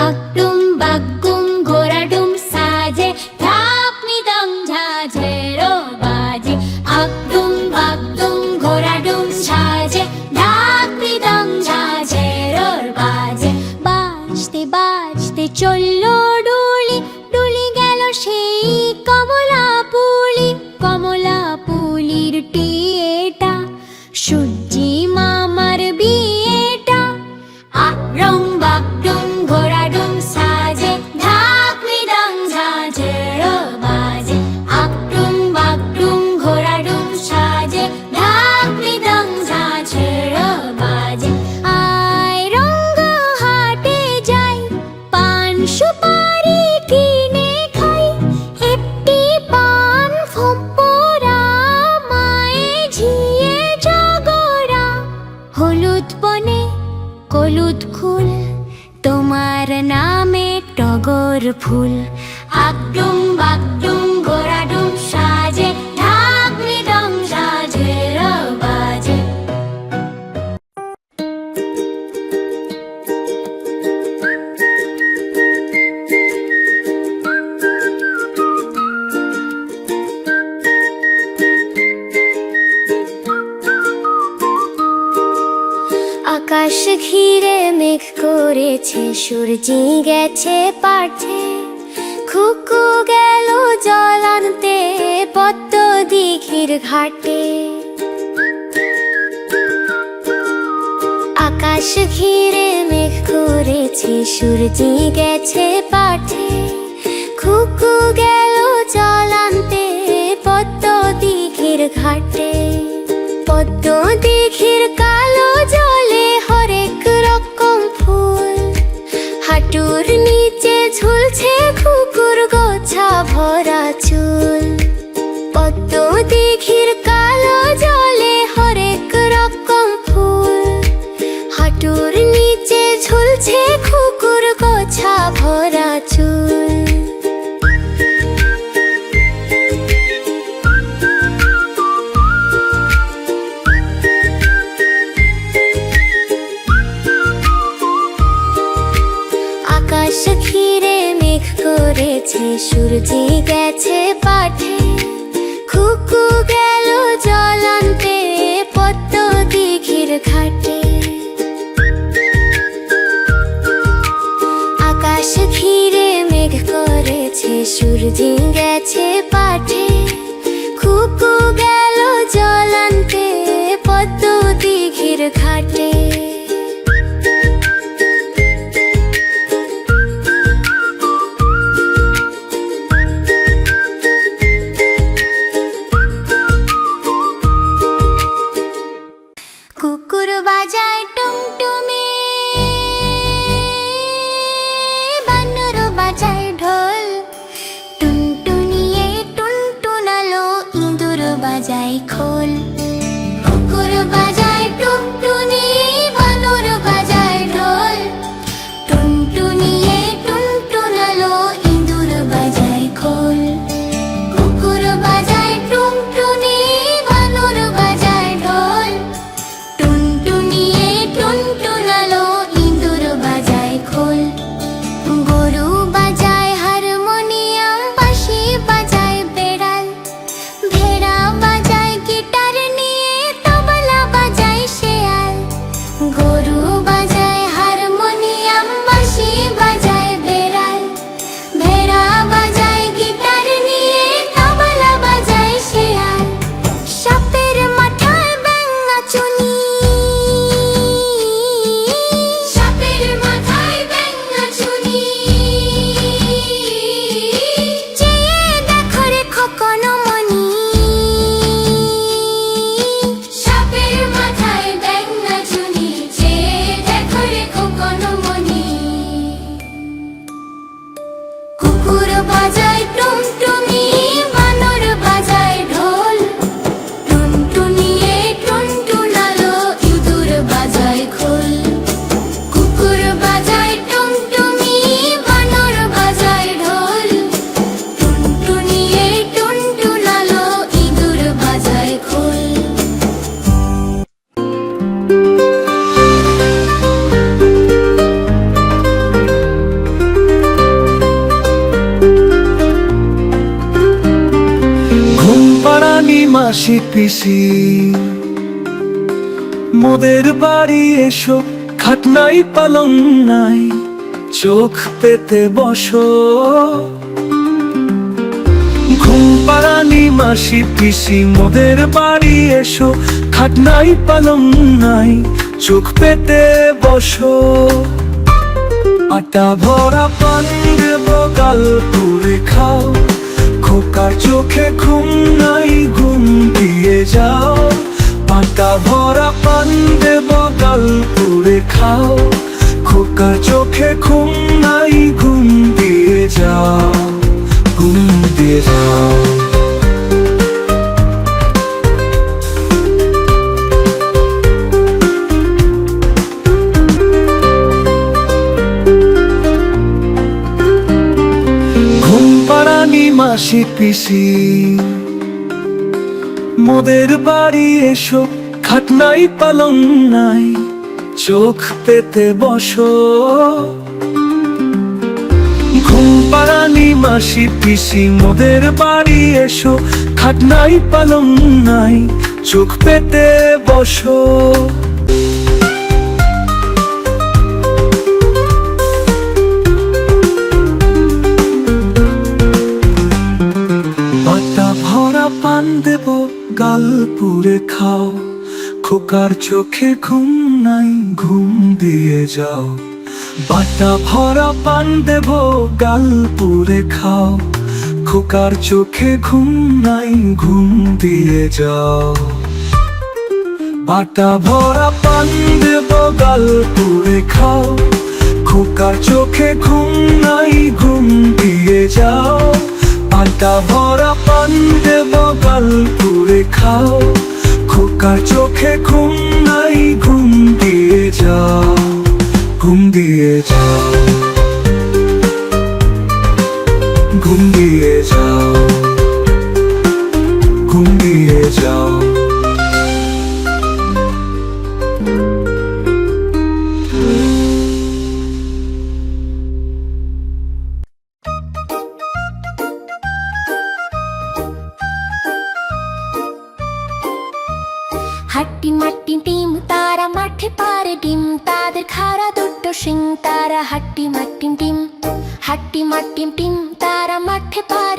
啊。করেছে, সূর্যি গেছে পাঠে, খুকু গেল জল আনতে পদ্ম দিঘির ঘাটে। আকাশ ঘিরে মেঘ করেছে, সূর্যি গেছে পাঠে, খুকু গেল জল আনতে পদ্ম দিঘির ঘাটে। পদ্ম দিঘির কালো জল হাঁটুর নিচে ঝুলছে কুকুর গোছা ভরা চুল। পদ্ম দিঘির কালো জলে হরেক রকম ফুল। হাঁটুর নিচে ঝুলছে মাসি পিসি। মোদের বাড়ি এসো খাট নাই পালং নাই, চোখ পেতে বসো। ঘুম পাড়ানি মাসি, পিসি, মোদের বাড়ি এসো খাট নাই পালং নাই, চোখ পেতে বসো। আটা ভরা পানি দেব গাল পুরে খাও, খোকার চোখে ঘুম নাই ঘুম যাও পাটা ভরা পানি দেব গাল পুরে খাও, খোকা চোখে ঘুম নাই, ঘুম দিয়ে যাও, ঘুম দিয়ে যাও। মাসি পিসি। মোদের বাড়ি এসো খাটনাই পালন পালং নাই, চোখ পেতে বসো। ঘুম পাড়ানি মাসি পিসি, মোদের বাড়ি এসো খাটনাই পালন নাই, চোখ পেতে বসো। পুরে খাও, খোকার চোখে ঘুম নাই, ঘুম দিয়ে যাও। বাটা ভরা পান দেব, গাল পুরে খাও, খোকার চোখে ঘুম নাই, ঘুম দিয়ে যাও। বাটা ভরা পান দেব, গাল পুরে খাও, খোকার চোখে ঘুম নাই, ঘুম দিয়ে যাও। পাটা ভরা পান দেব, গাল পুরে খাও খোকার চোখে ঘুম নাই ঘুম দিয়ে যাও ঘুম দিয়ে যাও। সিং তারা হাট্টি মাট্টিম টিম হাট্টি মাট্টিম টিম তারা মাঠে পারে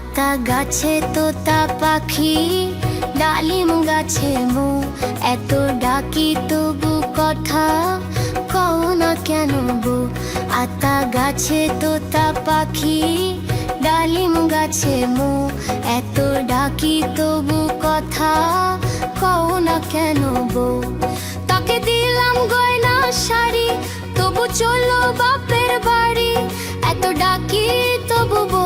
গাছে তোতা পাখি, ডালিম গাছে মো। এত ডাকি তবু কথা কও না কেন গো? আতা গাছে তোতা পাখি, ডালিম গাছে মো। এত ডাকি তবু কথা কও না কেন গো? তাকে দিলাম গয়না শাড়ি, তবু চলো বাপের বাড়ি। এত ডাকি তবু বউ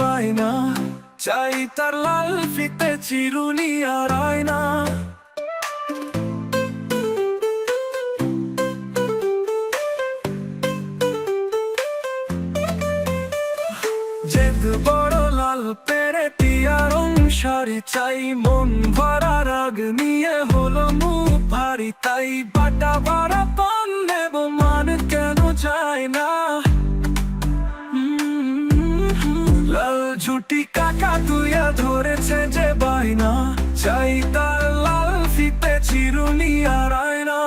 বাইনা চাই তার লাল ফিতে চিরুনি আর আয়না। বড় লাল পেরে শাড়ি চাই, মন ভরা রাগ নিয়ে হলো মুখ ভারী, তাই বাটা বাড়া পান ধরেছে যে বাইনা চাই তার লাল ফিতে চিরুনি আর আয়না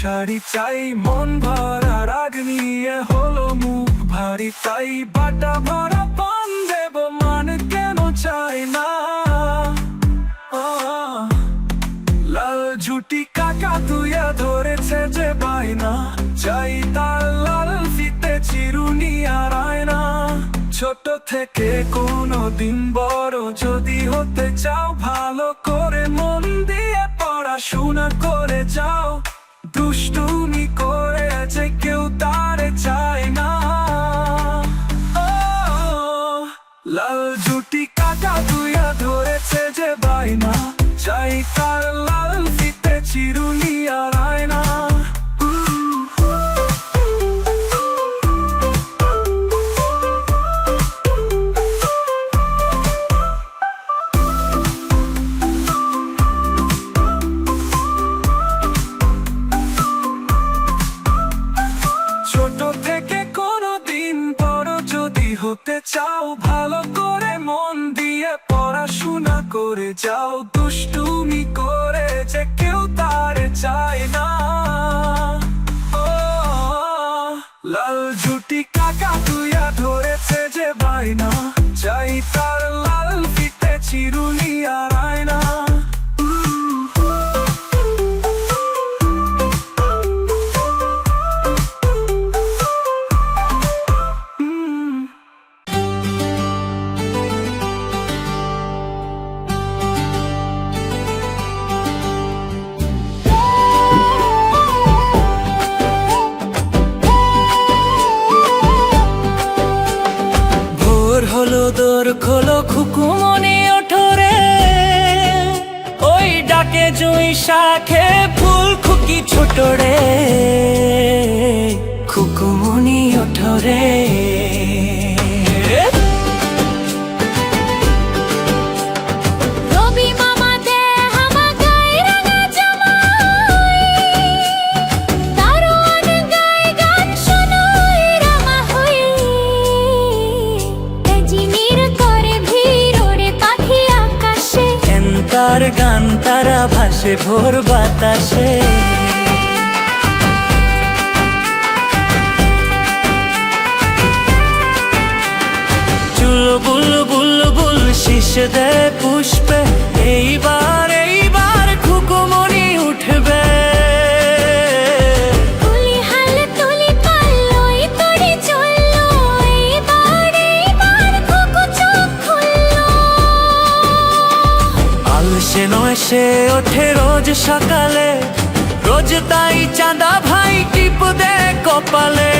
শাড়ি, চাই মন ভরা রাগ নিয়ে হলো মুখ তাই বাটা ভরা পান দেব, মান কেন চাই না? লাল ঝুটি কাকা তুইয়া ধরেছে যে বাইনা চাই তার লাল ফিতে চিরুনি আর আয়না। ছোট থেকে কোনো দিন বড় যদি হতে চাও, ভালো করে মন দিয়ে পড়াশোনা করে যাও। দুষ্টুমি করে চাও ভালো করে মন দিয়ে পড়াশোনা করে যাও দুষ্টুমি করে যে কেউ তার চায় না। ও, লাল জুটি কাকা তুইয়া ধরেছে যে বাইনা চাই তার লাল ফিতে চিরুনি তার গান তারা ভাসে ভোর বাতাসে। চুল বুল বুল বুল শীষ দেয় পুষ্পে। নয় হেসে ওঠে রোজ সকালে। রোজ তাই চাঁদা ভাই টিপ দে কপালে।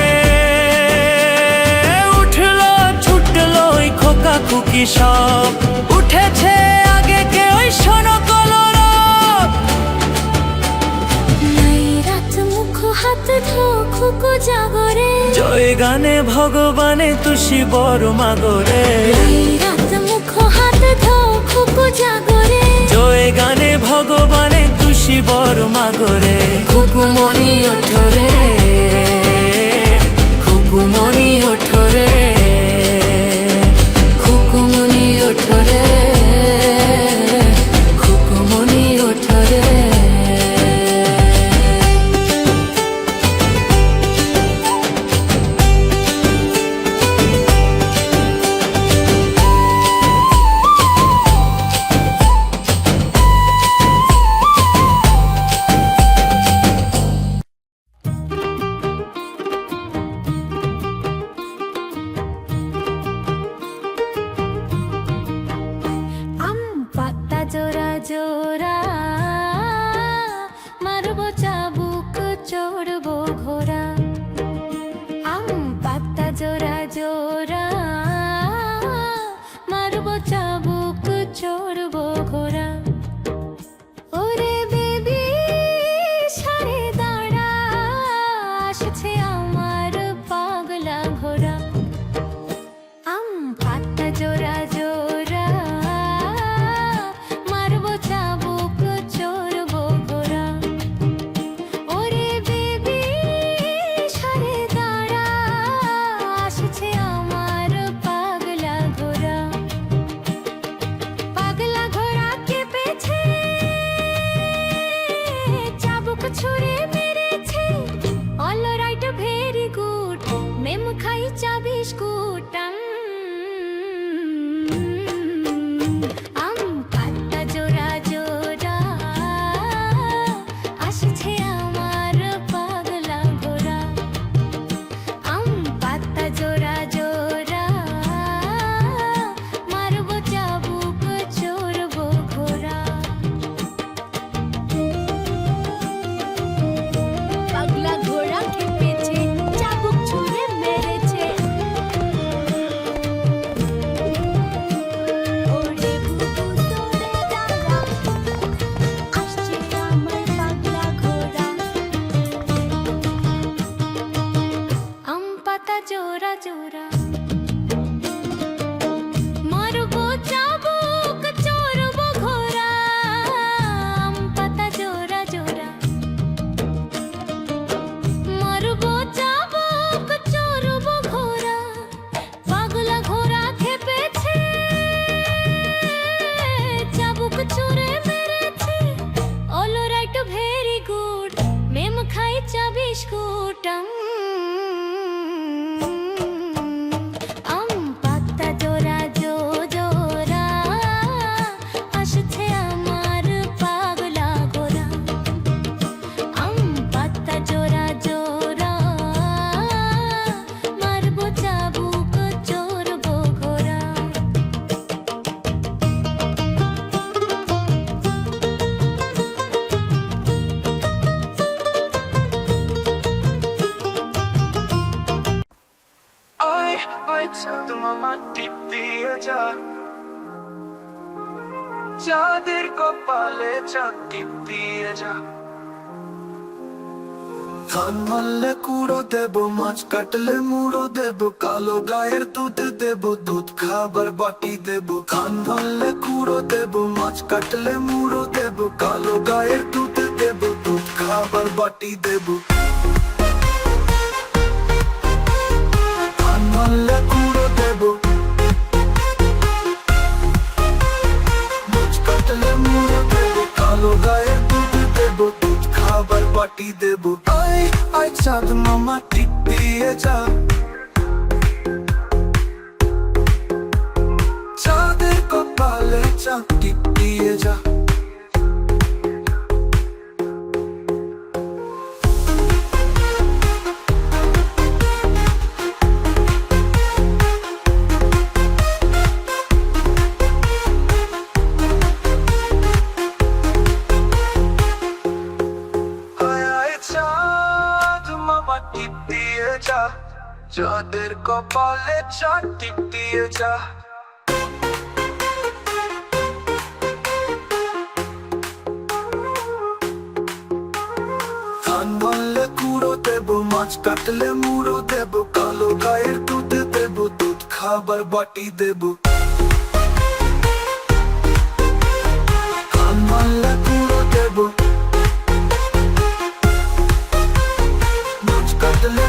উঠল ছুটলো খোকা খুকি সব। উঠেছে আগে কে ওই শোনো কলরব নাই রাত মুখ হাত ধো খুকু জাগরে। জয় গানে ভগবানে তুষি বড় মাগরে। রাত মুখ হাত ধো খুকু জাগরে। জয় গানে ভগবানে তুষি বড় মাগরে খুকুমণি ওঠরে খুকুমণি ওঠরে চাঁদের কপালে চাঁদ দিয়ে যা। ধান মারলে কুড়ো দেব, মাছ কাটলে মুড়ো দেব, কালো গায়ের দুধ দেব, দুধ খাবার বাটি দেব। ধান মারলে কুড়ো দেব, মাছ কাটলে মুড়ো দেব, কালো গায়ের দুধ দেব, দুধ খাবার বাটি দেব। ধান মারলে বাটি দেব। আয় আয় চাঁদ মামা টিপ দিয়ে যা। কপালে চার দিয়ে যা। কুড়ো দেব, মাছ কাটলে মুড়ো দেব, কালো গায়ের দুধ দেব, দুধ খাবার বাটি দেব, মাছ কাটলে